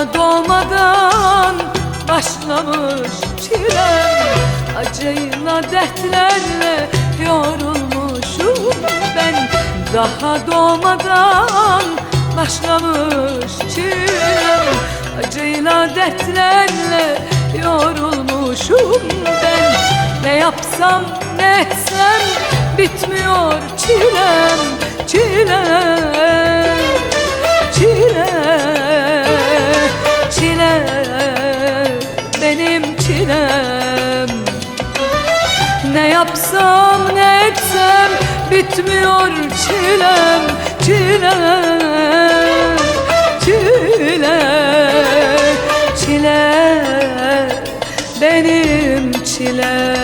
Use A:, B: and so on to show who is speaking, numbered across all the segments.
A: Doğmadan başlamış çilem Acıyla dertlerle yorulmuşum ben. Daha doğmadan başlamış çilem Acıyla dertlerle yorulmuşum ben. Ne yapsam ne etsem çilem. Ne yapsam ne etsem bitmiyor çilem Çile, çile, çile benim çilem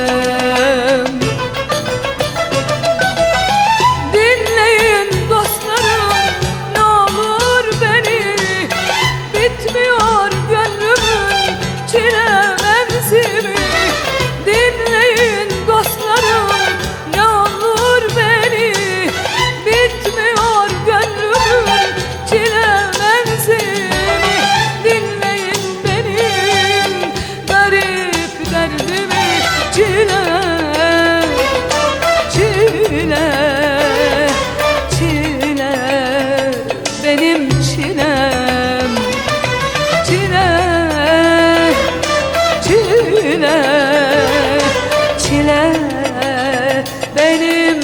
A: benim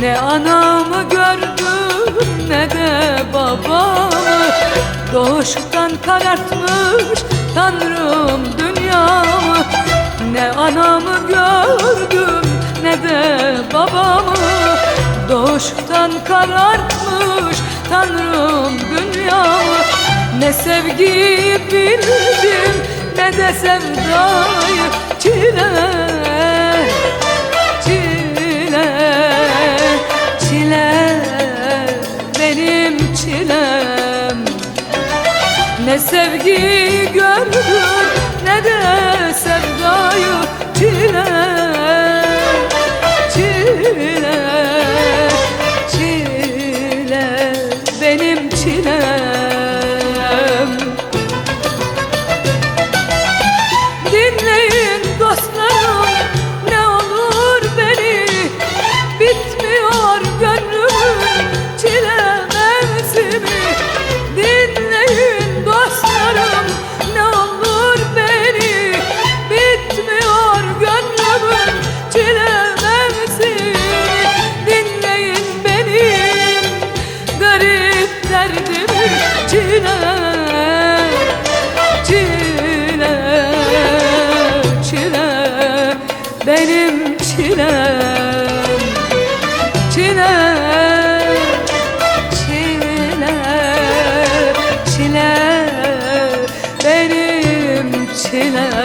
A: Ne anamı gördüm ne de babamı. Doğuştan karartmış Tanrım dünyamı. Ne anamı gördüm ne de babamı. Doğuştan karartmış Tanrım dünyamı. Ne sevgiyi bildim ne de sevdayı çile çilem. Ne sevgi gördüm çile benim çilem çile çile çile benim çilem